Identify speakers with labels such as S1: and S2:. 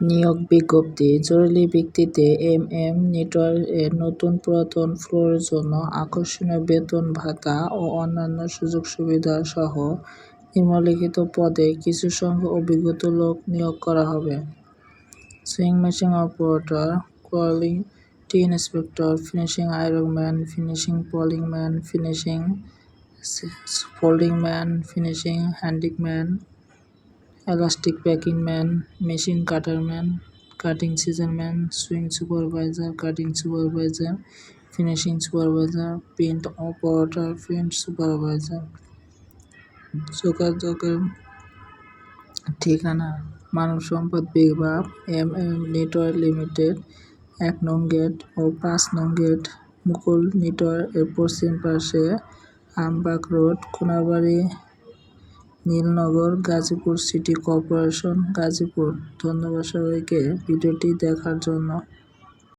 S1: নিয়োগ বিজ্ঞপ্তি। জরুরি ভিত্তিতে এম এম এর নতুন পুরাতন ফ্লোরের জন্য আকর্ষণীয় বেতন ভাতা ও অন্যান্য সুযোগ সুবিধা সহ নিম্নলিখিত পদে কিছু সংখ্যক অভিজ্ঞত লোক নিয়োগ করা হবে। Sewing machine operator quality inspector, finishing iron man finishing polling man finishing folding man finishing হ্যান্ডিক্যাম্যান elastic packing man machine cutter man cutting scissor man sewing supervisor cutting supervisor finishing supervisor print operator print supervisor যোগাযোগের ঠিকানা, মানব সম্পদ বিভাগ M M network limited এক নং gate ও পাঁচ নং gate, মুকুল network এর পশ্চিম পাশে, Ambag road, Konabari Nilnagar Gazipur city corporation Gazipur. ধন্যবাদ সবাইকে ভিডিওটি দেখার জন্য।